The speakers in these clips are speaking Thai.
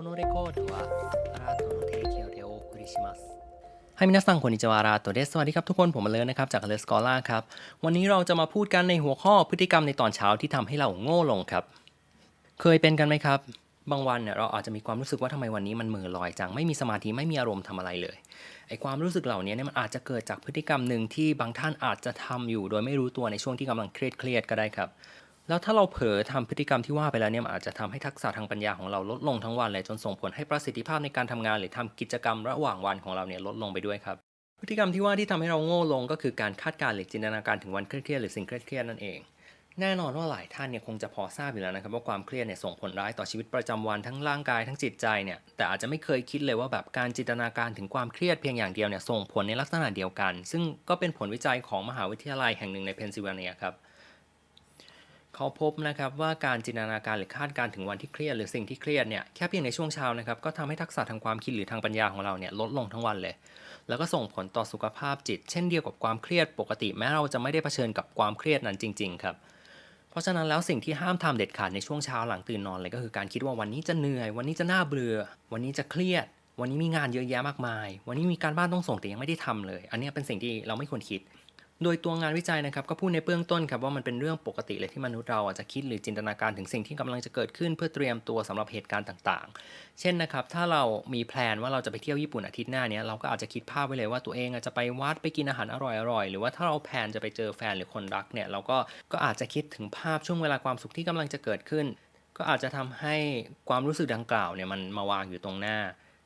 このレコードはアラートの提供でお送りしますはい皆さんこんにちはอาราโตเดสสวัสดีครับทุกคนผมมาเลยนะครับจากเลสกอล่าครับ วันนี้เราจะมาพูดกันในหัวข้อพฤติกรรมในตอนเช้าที่ทำให้เราโง่ลงครับ เคยเป็นกันไหมครับ บางวันเนี่ยเราอาจจะมีความรู้สึกว่าทำไมวันนี้มันมือลอยจัง ไม่มีสมาธิไม่มีอารมณ์ทำอะไรเลย ไอความรู้สึกเหล่านี้เนี่ยมันอาจจะเกิดจากพฤติกรรมหนึ่งที่บางท่านอาจจะทำอยู่ โดยไม่รู้ตัวในช่วงที่กำลังเครียดเครียดๆก็ได้ครับ แล้วถ้าเราเผลอทำพฤติกรรมที่ว่าไปแล้วเนี่ยมันอาจจะทำให้ทักษะทางปัญญาของเราลดลงทั้งวันเลยจนส่งผลให้ประสิทธิภาพในการทำงานหรือทำกิจกรรมระหว่างวันของเราเนี่ยลดลงไปด้วยครับ พฤติกรรมที่ว่าที่ทำให้เราโง่ลงก็คือการคาดการณ์หรือจินตนาการถึงวันเครียดๆหรือสิ่งเครียดๆนั่นเอง แน่นอนว่าหลายท่านเนี่ยคงจะพอทราบอยู่แล้วนะครับว่าความเครียดเนี่ยส่งผลร้ายต่อชีวิตประจำวันทั้งร่างกายทั้งจิตใจเนี่ยแต่อาจจะไม่เคยคิดเลยว่าแบบการจินตนาการถึงความเครียดเพียงอย่างเดียวเนี่ยส่งผลในลักษณะเดียวกัน ซึ่งก็เป็นผลวิจัยของมหาวิทยาลัยแห่งหนึ่งในเพนซิลเวเนียครับ เขาพบนะครับว่าการจินตนาการหรือคาดการณ์ถึงวันที่เครียดหรือสิ่งที่เครียดเนี่ยแค่เพียงในช่วงเช้านะครับก็ทำให้ทักษะทางความคิดหรือทางปัญญาของเราเนี่ยลดลงทั้งวันเลย แล้วก็ส่งผลต่อสุขภาพจิต เช่นเดียวกับความเครียดปกติแม้เราจะไม่ได้เผชิญกับความเครียดนั้นจริง ๆ ครับ เพราะฉะนั้นแล้วสิ่งที่ห้ามทำเด็ดขาดในช่วงเช้าหลังตื่นนอนเลยก็คือการคิดว่าวันนี้จะเหนื่อย วันนี้จะน่าเบื่อ วันนี้จะเครียด วันนี้มีงานเยอะแยะมากมาย วันนี้มีการบ้านต้องส่งแต่ยังไม่ได้ทำเลย อันนี้เป็นสิ่งที่เราไม่ควรคิด โดยตัวงานวิจัยนะครับก็พูดในเบื้องต้นครับว่ามันเป็นเรื่องปกติเลยที่มนุษย์เราอาจจะคิดหรือจินตนาการถึงสิ่งที่กำลังจะเกิดขึ้นเพื่อเตรียมตัวสำหรับเหตุการณ์ต่างๆ เช่นนะครับถ้าเรามีแพลนว่าเราจะไปเที่ยวญี่ปุ่นอาทิตย์หน้าเนี้ยเราก็อาจจะคิดภาพไว้เลยว่าตัวเองอาจจะไปวัดไปกินอาหารอร่อยๆ หรือว่าถ้าเราแพลนจะไปเจอแฟนหรือคนรักเนี่ยเราก็ก็อาจจะคิดถึงภาพช่วงเวลาความสุขที่กำลังจะเกิดขึ้น ก็อาจจะทำให้ความรู้สึกดังกล่าวเนี่ยมันมาวางอยู่ตรงหน้า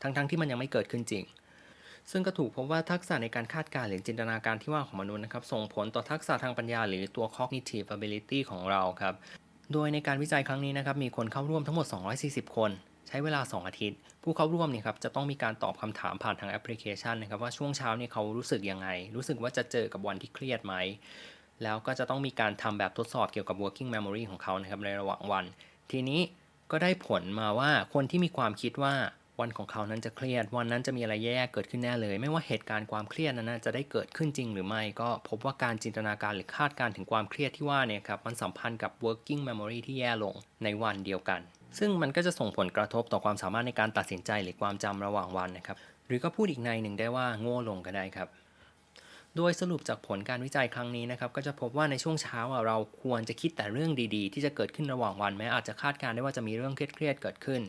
ทั้งๆที่มันยังไม่เกิดขึ้นจริง ซึ่งก็ถูกพบว่าทักษะในการคาดการณ์หรือจินตนาการที่ว่าของมนุษย์นะครับ ส่งผลต่อทักษะทางปัญญาหรือตัว cognitive ability ของเราครับ โดยในการวิจัยครั้งนี้นะครับ มีคนเข้าร่วมทั้งหมด 240 คน ใช้เวลา 2 อาทิตย์ ผู้เข้าร่วมเนี่ยครับจะต้องมีการตอบคำถามผ่านทางแอปพลิเคชันนะครับว่าช่วงเช้าเนี่ยเขารู้สึกยังไง รู้สึกว่าจะเจอกับวันที่เครียดไหมแล้วก็จะต้องมีการทำแบบทดสอบเกี่ยวกับ working memory ของเขานะครับในระหว่างวัน ทีนี้ก็ได้ผลมาว่าคนที่มีความคิดว่า วันของเขานั้นจะเครียด วันนั้นจะมีอะไรแย่เกิดขึ้นแน่เลย ไม่ว่าเหตุการณ์ความเครียดนั้นจะได้เกิดขึ้นจริงหรือไม่ก็พบว่าการจินตนาการหรือคาดการณ์ถึงความเครียดที่ว่าเนี่ยครับมันสัมพันธ์กับ working memory ที่แย่ลงในวันเดียวกัน ซึ่งมันก็จะส่งผลกระทบต่อความสามารถในการตัดสินใจหรือความจำระหว่างวันนะครับหรือก็พูดอีกในหนึ่งได้ว่าโง่ลงก็ได้ครับโดยสรุปจากผลการวิจัยครั้งนี้นะครับก็จะพบว่าในช่วงเช้าเราควรจะคิดแต่เรื่องดีๆ ที่จะเกิดขึ้นระหว่างวันแม้อาจจะคาดการณ์ได้ว่าจะมีเรื่องเครียดๆเกิดขึ้น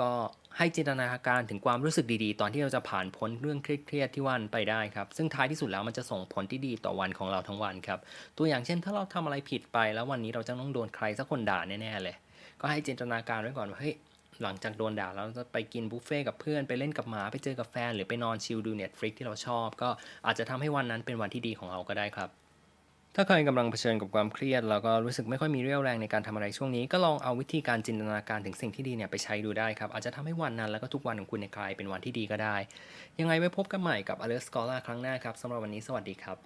ก็ให้จินตนาการถึงความรู้สึกดีๆ ตอนที่เราจะผ่านพ้นเรื่องเครียดๆที่วันไปได้ครับ ซึ่งท้ายที่สุดแล้วมันจะส่งผลที่ดีต่อวันของเราทั้งวันครับ ตัวอย่างเช่น ถ้าเราทำอะไรผิดไป แล้ววันนี้เราจะต้องโดนใครสักคนด่าแน่ๆเลย ก็ให้จินตนาการไว้ก่อนว่าเฮ้ยหลังจากโดนด่าแล้วจะไปกินบุฟเฟ่กับเพื่อนไปเล่นกับหมาไปเจอกับแฟน หรือไปนอนชิลดูเน็ตฟลิกที่เราชอบ ก็อาจจะทำให้วันนั้นเป็นวันที่ดีของเราก็ได้ครับ ถ้าใครกำลังเผชิญกับความเครียด แล้วก็รู้สึกไม่ค่อยมีเรี่ยวแรงในการทำอะไรช่วงนี้ ก็ลองเอาวิธีการจินตนาการถึงสิ่งที่ดีเนี่ยไปใช้ดูได้ครับ อาจจะทำให้วันนั้นแล้วก็ทุกวันของคุณในกลายเป็นวันที่ดีก็ได้ ยังไงไว้พบกันใหม่กับ Alert Scholar ครั้งหน้าครับสำหรับวันนี้สวัสดีครับ